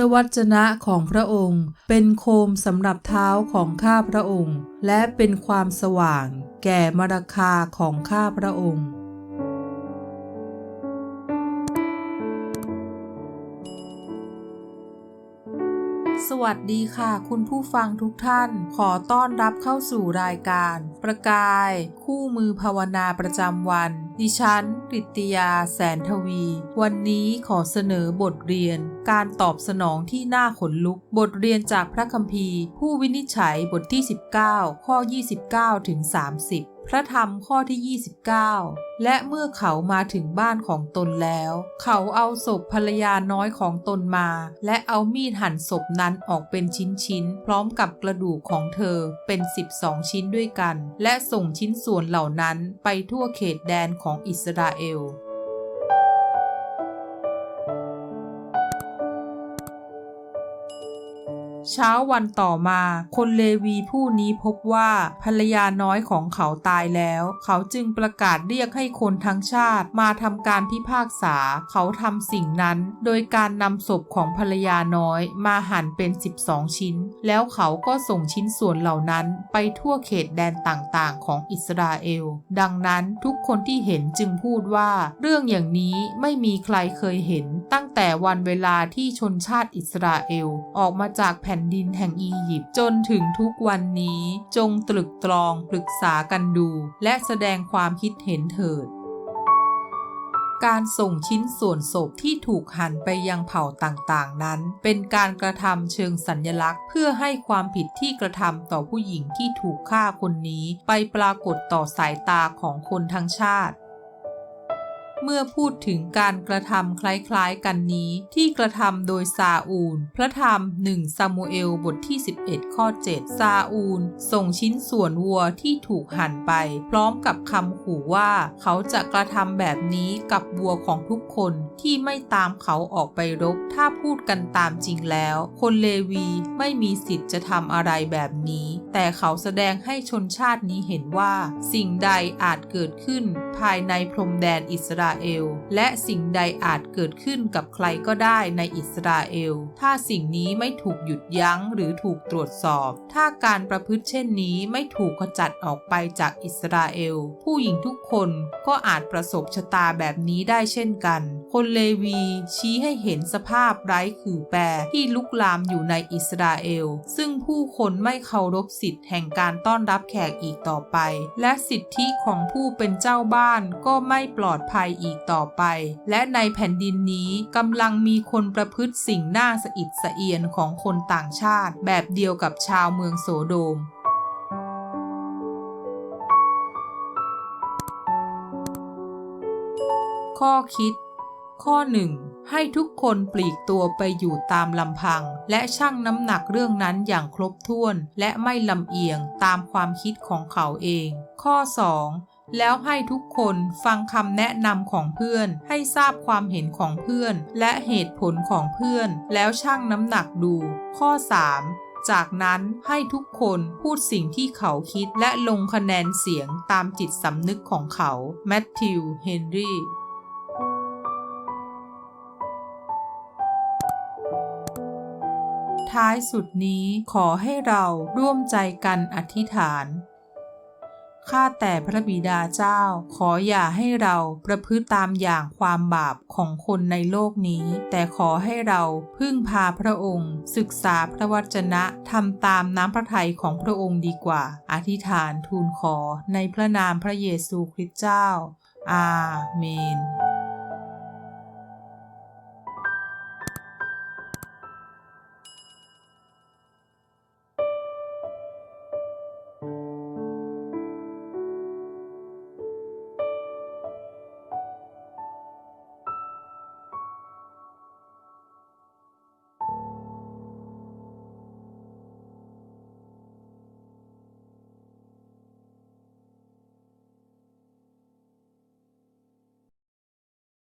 ระวจนะของพระองค์ เป็นโคมสำหรับเท้าของข้าพระองค์ และเป็นความสว่าง แก่มรคาของข้าพระองค์ วัสดีค่ะ คุณผู้ฟังทุกท่าน ขอต้อนรับเข้าสู่รายการ ประกาย คู่มือภาวนาประจำวัน ดิฉันกริติยาแสนทวี วันนี้ขอเสนอบทเรียน การตอบสนองที่น่าขนลุก บทเรียนจากพระคัมภีร์ ผู้วินิจฉัยบทที่ 19 ข้อ 29ถึง30 พระธรรมข้อที่ 29 และเมื่อเขามาถึงบ้านของตนแล้ว เขาเอาศพภรรยาน้อยของตนมา และเอามีดหั่นศพนั้นออกเป็นชิ้นๆ พร้อมกับกระดูกของเธอเป็น 12 ชิ้นด้วยกัน และส่งชิ้นส่วนเหล่านั้นไปทั่วเขตแดนของอิสราเอล เช้าวันต่อมา คนเลวีผู้นี้พบว่าภรรยาน้อยของเขาตายแล้ว เขาจึงประกาศเรียกให้คนทั้งชาติมาทำการพิพากษา เขาทำสิ่งนั้น โดยการนำศพของภรรยาน้อยมาหั่นเป็น 12 ชิ้น แล้วเขาก็ส่งชิ้นส่วนเหล่านั้นไปทั่วเขตแดนต่างๆ ของอิสราเอล ดังนั้นทุกคนที่เห็นจึงพูดว่า เรื่องอย่างนี้ไม่มีใครเคยเห็น ตั้งแต่วันเวลาที่ชนชาติอิสราเอล ออกมาจากแผ่นดินแห่งอียิปต์จนถึงทุกวันนี้จงตรึกตรองปรึกษากันดู และแสดงความคิดเห็นเถิด การส่งชิ้นส่วนศพที่ถูกหั่นไปยังเผ่าต่างๆ นั้น เป็นการกระทำเชิงสัญลักษณ์ เพื่อให้ความผิดที่กระทำต่อผู้หญิงที่ถูกฆ่าคนนี้ ไปปรากฏต่อสายตาของคนทั้งชาติ เมื่อพูดถึงการกระทำคล้ายๆกันนี้ที่กระทำโดยซาอูล พระธรรม1ซามูเอลบทที่ 11 ข้อ 7 ซาอูล ส่งชิ้นส่วนวัวที่ถูกหั่นไป พร้อมกับคำขู่ว่าเขาจะกระทำแบบนี้กับวัวของทุกคนที่ไม่ตามเขาออกไปรบ ถ้าพูดกันตามจริงแล้ว คนเลวีไม่มีสิทธิ์จะทำอะไรแบบนี้ แต่เขาแสดงให้ชนชาตินี้เห็นว่า สิ่งใดอาจเกิดขึ้นภายในพรมแดนอิสราราเอล และสิ่งใดอาจเกิดขึ้นกับใครก็ได้ในอิสราเอล ถ้าสิ่งนี้ไม่ถูกหยุดยั้งหรือถูกตรวจสอบ ถ้าการประพฤติเช่นนี้ไม่ถูกขจัดออกไปจากอิสราเอล ผู้หญิงทุกคนก็อาจประสบชะตาแบบนี้ได้เช่นกัน คนเลวีชี้ให้เห็นสภาพไร้ขื่อแปรที่ลุกลามอยู่ในอิสราเอล ซึ่งผู้คนไม่เคารพสิทธิ์แห่งการต้อนรับแขกอีกต่อไป และสิทธิของผู้เป็นเจ้าบ้านก็ไม่ปลอดภัยอีกต่อไป และในแผ่นดินนี้กำลังมีคนประพฤติสิ่งน่าสะอิดสะเอียนของคนต่างชาติ แบบเดียวกับชาวเมืองโสโดมข้อคิด ข้อ 1. ให้ทุกคนปลีกตัวไปอยู่ตามลำพัง และชั่งน้ำหนักเรื่องนั้นอย่างครบถ้วน และไม่ลำเอียงตามความคิดของเขาเอง ข้อ 2. แล้วให้ทุกคนฟังคำแนะนำของเพื่อน ให้ทราบความเห็นของเพื่อน และเหตุผลของเพื่อน แล้วชั่งน้ำหนักดู ข้อ 3. จากนั้นให้ทุกคนพูดสิ่งที่เขาคิดและลงคะแนนเสียงตามจิตสำนึกของเขา แมทธิว เฮนรี่ ท้ายสุดนี้ขอให้เราร่วมใจกันอธิษฐาน ข้าแต่พระบิดาเจ้า ขออย่าให้เราประพฤติตามอย่างความบาปของคนในโลกนี้ แต่ขอให้เราพึ่งพาพระองค์ ศึกษาพระวจนะทำตามน้ำพระทัยของพระองค์ดีกว่า อธิษฐานทูลขอในพระนามพระเยซูคริสต์เจ้า อาเมน